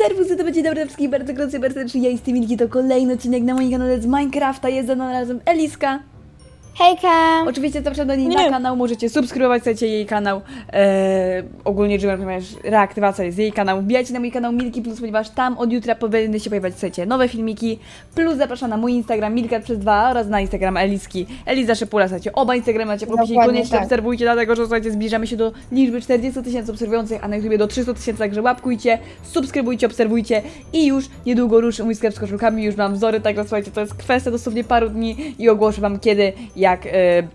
Serwusy, to będzie dobry wszystkich bardzo gorący, bardzo serdecznie. Ja jestem Milki, to kolejny odcinek na moim kanale z Minecrafta. Jest ze mną razem Eliska. Hejka! Oczywiście zapraszam do niej Nie. na kanał, możecie subskrybować, słuchajcie jej kanał. E, ogólnie Jimmer, ponieważ reaktywacja jest jej kanał. Wbijajcie na mój kanał Milki Plus, ponieważ tam od jutra powinny się pojawiać, słuchajcie, nowe filmiki. Plus zapraszam na mój Instagram Milka przez dwa oraz na Instagram Eliski. Eliza Szepula, słuchajcie, oba Instagramy macie w opisie i Dokładnie koniecznie tak. obserwujcie, dlatego że słuchajcie, zbliżamy się do liczby 40 tysięcy obserwujących, a na YouTubie do 300 tysięcy, także łapkujcie, subskrybujcie, obserwujcie i już niedługo ruszy mój sklep z koszulkami, już mam wzory, także słuchajcie, to jest kwestia dosłownie paru dni i ogłoszę wam kiedy, jak, e,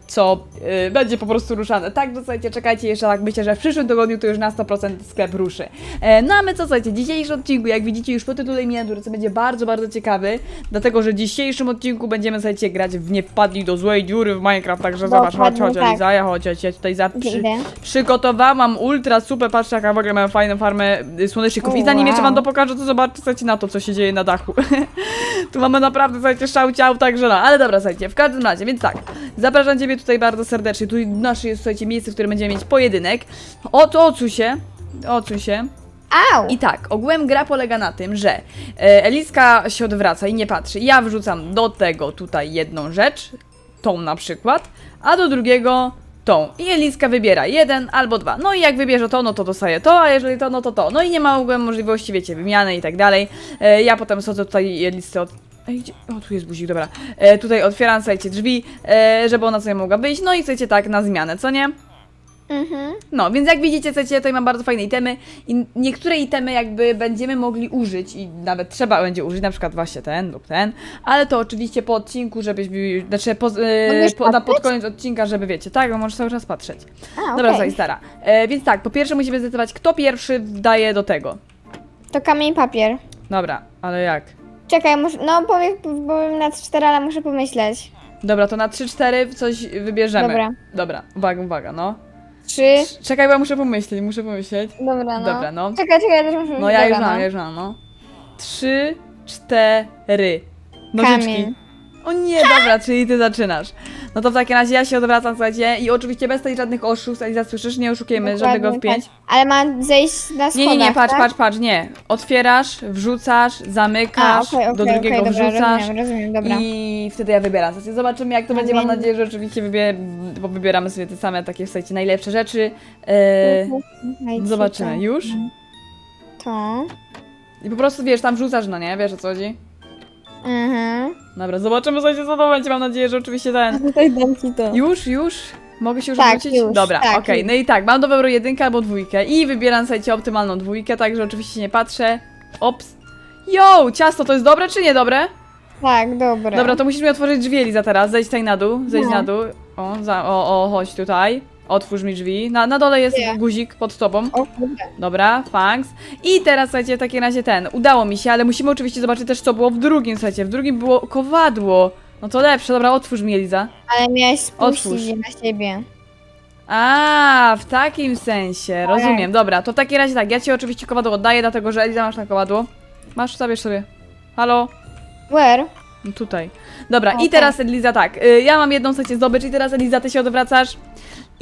co e, będzie po prostu ruszane. Tak, to słuchajcie, czekajcie jeszcze, tak myślę, że w przyszłym tygodniu to już na 100% sklep ruszy. E, no a my co, słuchajcie, dzisiejszy odcinku, jak widzicie już po tytule i miniaturze, co będzie bardzo, bardzo ciekawy, dlatego, że w dzisiejszym odcinku będziemy, słuchajcie, grać w Nie wpadli do złej dziury w Minecraft, także zobacz, chodź, chodź, tak. Eliza, ja chodź, ja tutaj za, przy, przygotowałam ultra super, patrzcie jaka w ogóle mam fajną farmę y, słoneczników. I zanim jeszcze wam to wow. pokażę, to zobaczcie słuchajcie, na to, co się dzieje na dachu. tu mamy naprawdę, słuchajcie, szał ciał, także no. Ale dobra, słuchajcie, w każdym razie, więc tak, zapraszam ciebie tutaj bardzo serdecznie. Tu nasze jest, słuchajcie, miejsce, w którym będziemy mieć pojedynek. O, to odsuń się, odsuń się. Au! I tak, ogółem gra polega na tym, że e, Eliska się odwraca i nie patrzy. Ja wrzucam do tego tutaj jedną rzecz, tą na przykład, a do drugiego tą. I Eliska wybiera jeden albo dwa. No i jak wybierze to, no to dostaje to, a jeżeli to, no to to. No i nie ma ogółem możliwości, wiecie, wymiany i tak dalej. E, ja potem schodzę tutaj Elisce od... Ej, gdzie? O, tu jest guzik, dobra. E, tutaj otwieram, słuchajcie, drzwi, e, żeby ona sobie mogła wyjść. No i chcecie tak na zmianę, co nie? Mhm. No, więc jak widzicie, chcecie, tutaj mam bardzo fajne itemy i niektóre itemy jakby będziemy mogli użyć i nawet trzeba będzie użyć, na przykład właśnie ten lub ten, ale to oczywiście po odcinku, żebyśmy, znaczy po, e, Możesz po, na, pod patrzeć? koniec odcinka, żeby wiecie, tak, bo możesz cały czas patrzeć. A, Dobra, okej. okay. stara. E, więc tak, po pierwsze musimy zdecydować, kto pierwszy wdaje do tego. To kamień papier. Dobra, ale jak? Czekaj, muszę, no powiem, powiem na 4, ale muszę pomyśleć. Dobra, to na 3-4 coś wybierzemy. Dobra. Dobra, uwaga, uwaga, no. 3. Czekaj, bo ja muszę pomyśleć, muszę pomyśleć. Dobra, no. Dobra, no. Czekaj, czekaj, ja też muszę No ja już mam, no. ja już mam, no. Trzy, cztery. Nożyczki. Kamień. O nie, dobra, czyli ty zaczynasz. No to w takim razie ja się odwracam, słuchajcie, i oczywiście bez tej żadnych oszustw, Eliza, słyszysz? Nie oszukujemy Dokładnie żadnego wpięć. tak. Ale ma zejść na schodach, Nie, nie, nie, patrz, tak? patrz, patrz, nie. Otwierasz, wrzucasz, A, zamykasz, okej, do okej, drugiego dobra, wrzucasz rozumiem, rozumiem, dobra. i wtedy ja wybieram. Słuchajcie, zobaczymy jak to będzie, mam nadzieję, że oczywiście wybie... bo wybieramy sobie te same takie, słuchajcie, najlepsze rzeczy. E... Zobaczymy, to. już? To. I po prostu, wiesz, tam wrzucasz, no nie? Wiesz o co chodzi? Mhm. Dobra, zobaczymy, co to będzie. Mam nadzieję, że oczywiście ten. Tutaj dam ci to. Już, już? Mogę się już Tak, odwrócić? już, Dobra, tak, okej. już. No i tak, mam do wyboru jedynkę albo dwójkę. I wybieram, słuchajcie, optymalną dwójkę, także oczywiście nie patrzę. Ops. Yo, ciasto, to jest dobre czy niedobre? Tak, dobra. Dobra, to musisz mi otworzyć drzwi, Eliza, teraz. Zejdź tutaj na dół, zejdź No. na dół. O, za, o, o, chodź tutaj. Otwórz mi drzwi. Na, na dole jest Nie. guzik pod tobą. O kurde. Dobra, thanks. I teraz, słuchajcie, w takim razie ten. Udało mi się, ale musimy oczywiście zobaczyć też, co było w drugim, słuchajcie. W drugim było kowadło. No to lepsze. Dobra, otwórz mi, Eliza. Ale miałeś spuścić je na siebie. A, w takim sensie, rozumiem. Dobra, to w takim razie tak, ja ci oczywiście kowadło oddaję, dlatego że Eliza masz na kowadło. Masz, zabierz sobie. Halo? Where? No tutaj. Dobra, i Okej. teraz Eliza tak, y, ja mam jedną chcecie zdobycz i teraz Eliza, ty się odwracasz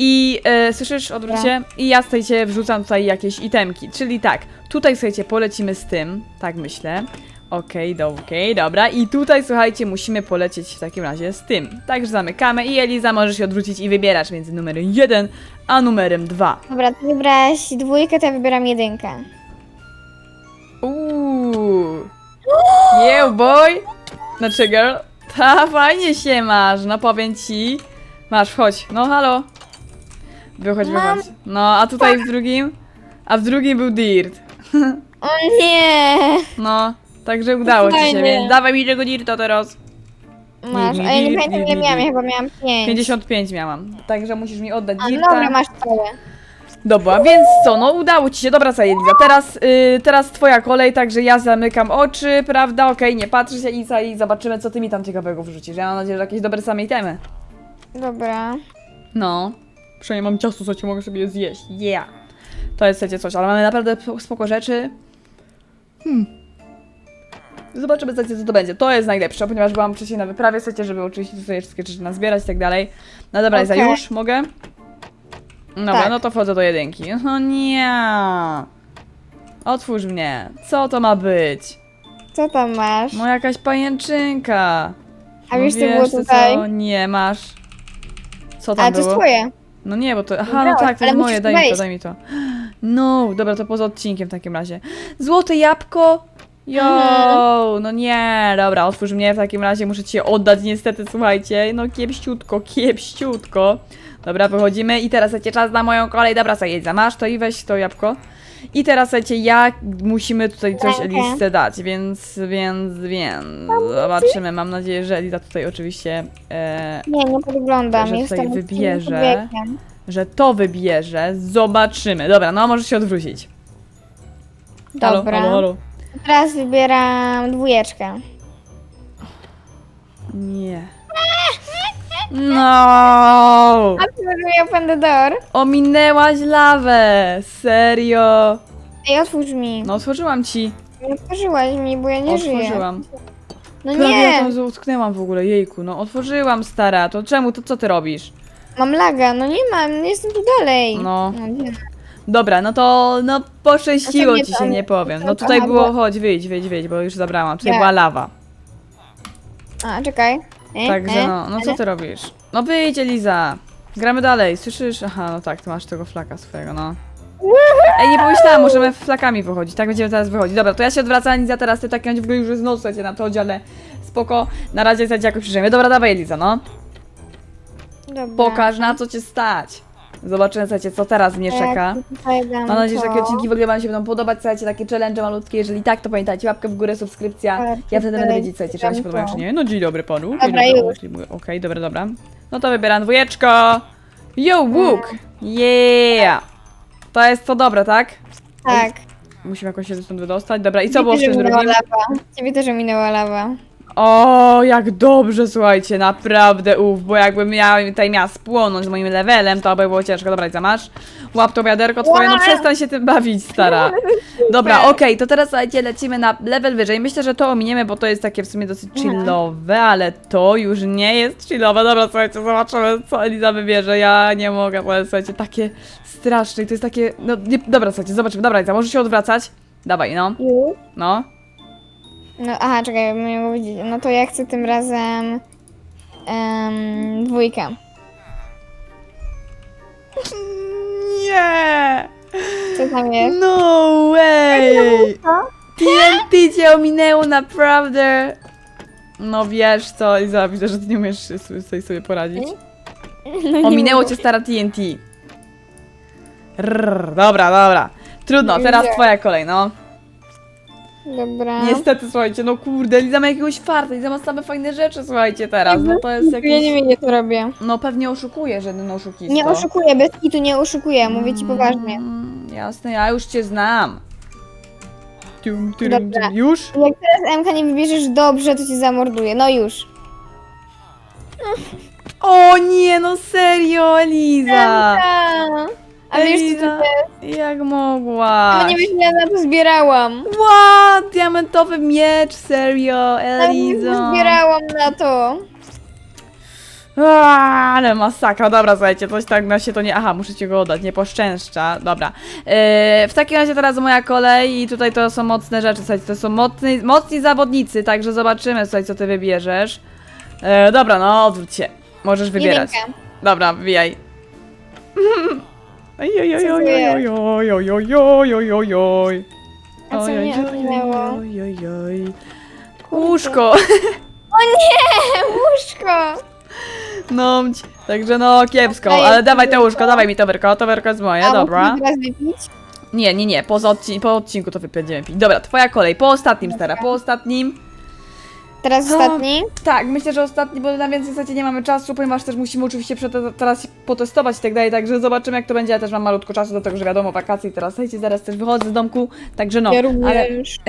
i y, słyszysz, Dobra. się i ja słuchajcie wrzucam tutaj jakieś itemki, czyli tak, tutaj słuchajcie polecimy z tym, tak myślę. Okej, do, okej, dobra. I tutaj, słuchajcie, musimy polecieć w takim razie z tym. Także zamykamy i Eliza możesz się odwrócić i wybierasz między numerem 1 a numerem 2. Dobra, ty wybrałaś dwójkę, to ja wybieram jedynkę. Uuu. Yeah, boy. Znaczy, girl. Ta, fajnie się masz. No, powiem ci. Masz, wchodź. No, halo. Wychodź, Mam- wychodź. No, a tutaj w drugim? A w drugim był Dirt. O nie! No, także udało ci się, Fajnie. więc dawaj mi tego Dirta teraz. Masz, a ja nie, pamiętam ile miałam, ja chyba miałam pięć. 55 miałam. Także musisz mi oddać A Dirta. dobra, masz całe. Dobra, więc co, no udało ci się, dobra Sajedliza, teraz, y, teraz twoja kolej, także ja zamykam oczy, prawda, okej, nie patrzę się Isa i zobaczymy, co ty mi tam ciekawego wrzucisz. Ja mam nadzieję, że jakieś dobre same itemy. Dobra. No, przynajmniej mam ciasto, co ci mogę sobie je zjeść, yeah. To jest, słuchajcie, coś, ale mamy naprawdę spoko rzeczy. Hmm. Zobaczymy, co to będzie. To jest najlepsze, ponieważ byłam wcześniej na wyprawie, słuchajcie, żeby oczywiście tutaj wszystkie rzeczy nazbierać i tak dalej. No dobra, Iza, Okej. już mogę? Dobra, Tak. no to wchodzę do jedynki. No nie. Otwórz mnie. Co to ma być? Co tam masz? No jakaś pajęczynka. A no wiesz, co było co? tutaj? Nie, masz. Co tam A, to było? jest twoje. No nie, bo to. Aha, no tak, to ale jest moje, musisz daj mi to, wejść. daj mi to. No, dobra, to poza odcinkiem w takim razie. Złote jabłko? Jo, Mhm. no nie, dobra, otwórz mnie w takim razie, muszę ci je oddać niestety, słuchajcie. No kiepściutko, kiepściutko. Dobra, wychodzimy i teraz słuchajcie, czas na moją kolej. Dobra, Sajedza, masz to i weź to jabłko. I teraz słuchajcie, jak musimy tutaj coś Rękę. Elisce dać, więc, więc, więc, zobaczymy. Mam nadzieję, że Eliza tutaj oczywiście e, Nie, nie podglądam. Że tutaj wybierze. człowiekiem. że to wybierze. Zobaczymy. Dobra, no możesz się odwrócić. Halo, Dobra. halo, halo. Teraz wybieram dwójeczkę. Nie. No! A open the door. Ominęłaś lawę! Serio! Ej, otwórz mi. No otworzyłam ci. Nie otworzyłaś mi, bo ja nie żyję. otworzyłam. No Prawie ja nie, tam utknęłam w ogóle, jejku. No otworzyłam, stara. To czemu? To co ty robisz? mam laga. No nie mam, no jestem tu dalej. No. nie. Dobra, no to no poszczęściło nie ci się, nie powiem. No tutaj było, bo- chodź, wyjdź, wyjdź, wyjdź, bo już zabrałam. Tutaj Nie. była lawa. A, czekaj. Także no, no co ty robisz? No wyjdź Eliza! Gramy dalej, słyszysz? Aha, no tak, ty masz tego flaka swojego, no. Ej, nie pomyślałam, możemy flakami wychodzić, tak będziemy teraz wychodzić. Dobra, to ja się odwracam, Eliza, teraz ty tak w ogóle już jest noc, słuchajcie, na to ale spoko. Na razie, słuchajcie, jakoś przyjmiemy. Dobra, dawaj Eliza, no. Dobra. Pokaż, na co cię stać. Zobaczymy, słuchajcie, co teraz mnie Tak, czeka. Mam nadzieję, że takie odcinki w ogóle wam się będą podobać, słuchajcie, takie challenge malutkie. Jeżeli tak, to pamiętajcie, łapkę w górę, subskrypcja. Tak, Ja wtedy będę wiedzieć, słuchajcie, czy wam się to. czy nie. No dzień dobry panu. Dzień Dobra, dobry, już. Okej, dobra, dobra. No to wybieram dwójeczko. Yo, Wook! Yeah! To jest to dobre, tak? Tak. Musimy jakoś się stąd wydostać. Dobra, i co było w Ciebie tym też minęła drugim? lawa. Ciebie też minęła lawa. O, jak dobrze, słuchajcie, naprawdę, uff, bo jakbym miała, tutaj miała spłonąć z moim levelem, to by było ciężko. Dobra, Iza, masz? Łap to wiaderko twoje, no przestań się tym bawić, stara. Dobra, okej, to teraz słuchajcie, lecimy na level wyżej. Myślę, że to ominiemy, bo to jest takie w sumie dosyć chillowe, ale to już nie jest chillowe. Dobra, słuchajcie, zobaczymy, co Eliza wybierze. Ja nie mogę, to jest, słuchajcie, takie straszne i to jest takie, no, nie, dobra, słuchajcie, zobaczymy. Dobra, Eliza, możesz się odwracać? Dawaj, no, no. No, aha, czekaj, miałem powiedzieć. No to ja chcę tym razem em, dwójkę. Nie! Co tam jest? No way! TNT cię ominęło, naprawdę! No wiesz co, Iza, widzę, że ty nie umiesz sobie, sobie, poradzić. No nie Ominęło cię stara TNT. Rrr, dobra, dobra. Trudno, Nie teraz twoja kolej, no. Dobra. Niestety, słuchajcie, no kurde, Liza ma jakiegoś farta, Liza ma same fajne rzeczy, słuchajcie, teraz. No to jest Ja nie jakiś... wiem, jak to robię. No pewnie oszukuje, że no oszukisto. Nie oszukuję, bez kitu nie oszukuję, mówię ci poważnie. Mm, jasne, ja już cię znam. Tum, Dobra. tum. Już? Jak teraz MK nie wybierzesz dobrze, to cię zamorduję. No już. O nie, no serio, Eliza! A, a wiesz co to jest? jak Ja mogłaś? nie ja na to zbierałam. What? Diamentowy miecz, serio, Ja Eliza. zbierałam na to. Aaa, Ale masakra, dobra, słuchajcie, coś tak na się to nie... Aha, muszę ci go oddać, nie poszczęszcza, dobra. Yy, w takim razie teraz moja kolej i tutaj to są mocne rzeczy, słuchajcie, to są mocni, mocni zawodnicy, także zobaczymy, słuchaj, co ty wybierzesz. Yy, dobra, no, odwróć się, możesz wybierać. Jedynkę. Dobra, wbijaj. Oj, oj, oj, oj, oj, oj, oj, oj, oj, oj, oj, oj. A co mnie ominęło? oj, oj, oj. Łóżko. O nie! Łóżko! No, także no kiepsko, Daję ale dawaj to łóżko. dawaj mi to werko, to werko jest moje, A, dobra. musimy teraz wypić? Nie, nie, nie, poza odcin po odcinku to będziemy pić. Dobra, twoja kolej, po ostatnim stara, po ostatnim. Teraz No. ostatni. Tak, myślę, że ostatni, bo na więcej zasadzie nie mamy czasu, ponieważ też musimy oczywiście teraz potestować i tak dalej, także zobaczymy jak to będzie, ja też mam malutko czasu do tego, że wiadomo, wakacje teraz słuchajcie, zaraz też wychodzę z domku, także no. ja również. ale-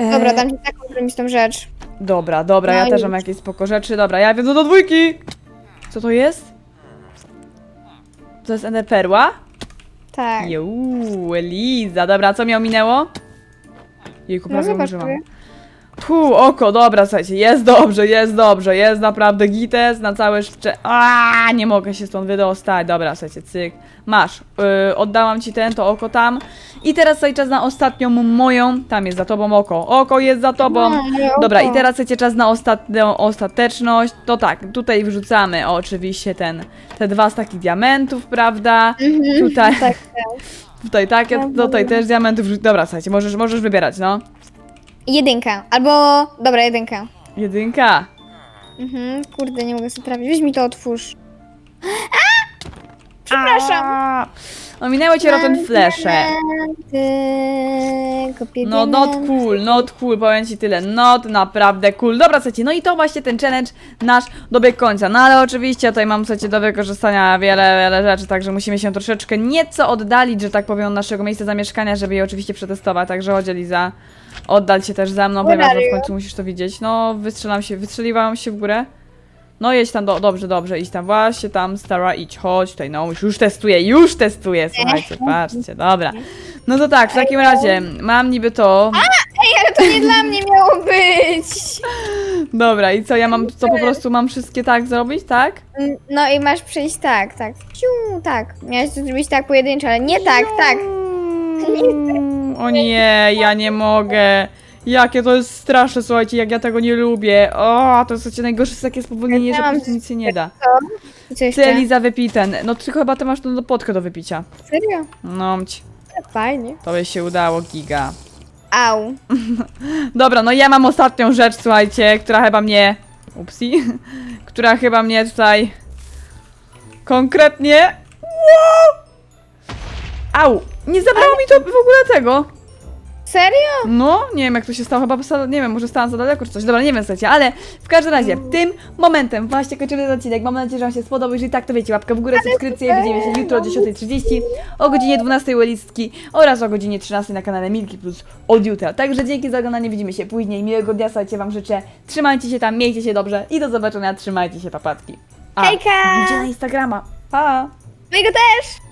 e- Dobra, dam ci taką zrobistą rzecz. Dobra, dobra, No ja i też mam jakieś spoko rzeczy, dobra, ja wiedzę do dwójki! Co to jest? To jest Enderperła? Tak. Juuu, Eliza, dobra, co mi ominęło? Jejku, No prawie użyłam. Fu, oko, dobra, słuchajcie, jest dobrze, jest dobrze, jest naprawdę gites na całe szcze... A, nie mogę się stąd wydostać. Dobra, słuchajcie, cyk. Masz, yy, oddałam ci ten, to oko tam. I teraz słuchaj, czas na ostatnią moją, tam jest za tobą oko, oko jest za tobą. No, Dobra, i teraz słuchajcie, czas na ostatnią ostateczność. To tak, tutaj wrzucamy oczywiście ten, te dwa staki diamentów, prawda? Tutaj, tak, tutaj tak, tutaj też diamentów wrzuc- Dobra, słuchajcie, możesz, możesz wybierać, no. Jedynka, albo... Dobra, jedynka. Jedynka. Mhm, kurde, nie mogę sobie trafić. Weź mi to otwórz. A! Przepraszam. A, Ominęły cię rotten flesze. No not cool, not cool, powiem ci tyle, not naprawdę cool. Dobra, słuchajcie, no i to właśnie ten challenge nasz dobiegł końca. No ale oczywiście tutaj mam, słuchajcie, do wykorzystania wiele, wiele rzeczy, także musimy się troszeczkę nieco oddalić, że tak powiem, od naszego miejsca zamieszkania, żeby je oczywiście przetestować. Także chodź Liza, oddal się też za mną, are w końcu musisz to widzieć. No, wystrzelam się, wystrzeliwałam się w górę. No jedź tam, do, dobrze, dobrze, idź tam, właśnie tam, Stara, idź, chodź tutaj, no już, testuję, już testuję, słuchajcie, patrzcie, dobra. No to tak, w takim razie, mam niby to, Ej, ale to nie dla mnie miało być. dobra, i co, ja mam, co po prostu mam wszystkie tak zrobić, tak? No i masz przyjść tak, tak. Ciu, tak. Miałeś to zrobić tak pojedynczo, ale nie tak, tak. Mm, O nie, ja nie mogę. Jakie to jest straszne, słuchajcie, jak ja tego nie lubię. O, to jest słuchajcie, najgorsze jest takie spowolnienie, że po prostu nic się nie da. I co Ty, jeszcze? Eliza, wypij ten. No ty chyba ty masz tą do potkę do wypicia. Serio? No, mć, Fajnie. to by się udało, giga. Au. Dobra, no ja mam ostatnią rzecz, słuchajcie, która chyba mnie... Upsi. która chyba mnie tutaj... Konkretnie... Wow! Au! Nie zabrało mi to w ogóle tego. Serio? No, nie wiem jak to się stało, chyba posta- nie wiem, może stałam za daleko czy coś. Dobra, nie wiem, słuchajcie, ale w każdym razie, tym momentem właśnie kończymy ten odcinek. Mam nadzieję, że Wam się spodobał. Jeżeli tak, to wiecie, łapkę w górę, subskrypcję. Widzimy się jutro o 10.30, o godzinie 12 u Elistki oraz o godzinie 13 na kanale Milki Plus od jutra. Także dzięki za oglądanie, widzimy się później. Miłego dnia, słuchajcie, Wam życzę. Trzymajcie się tam, miejcie się dobrze i do zobaczenia. Trzymajcie się, papatki. A, Hejka! Idzie na Instagrama. Pa! Mojego też!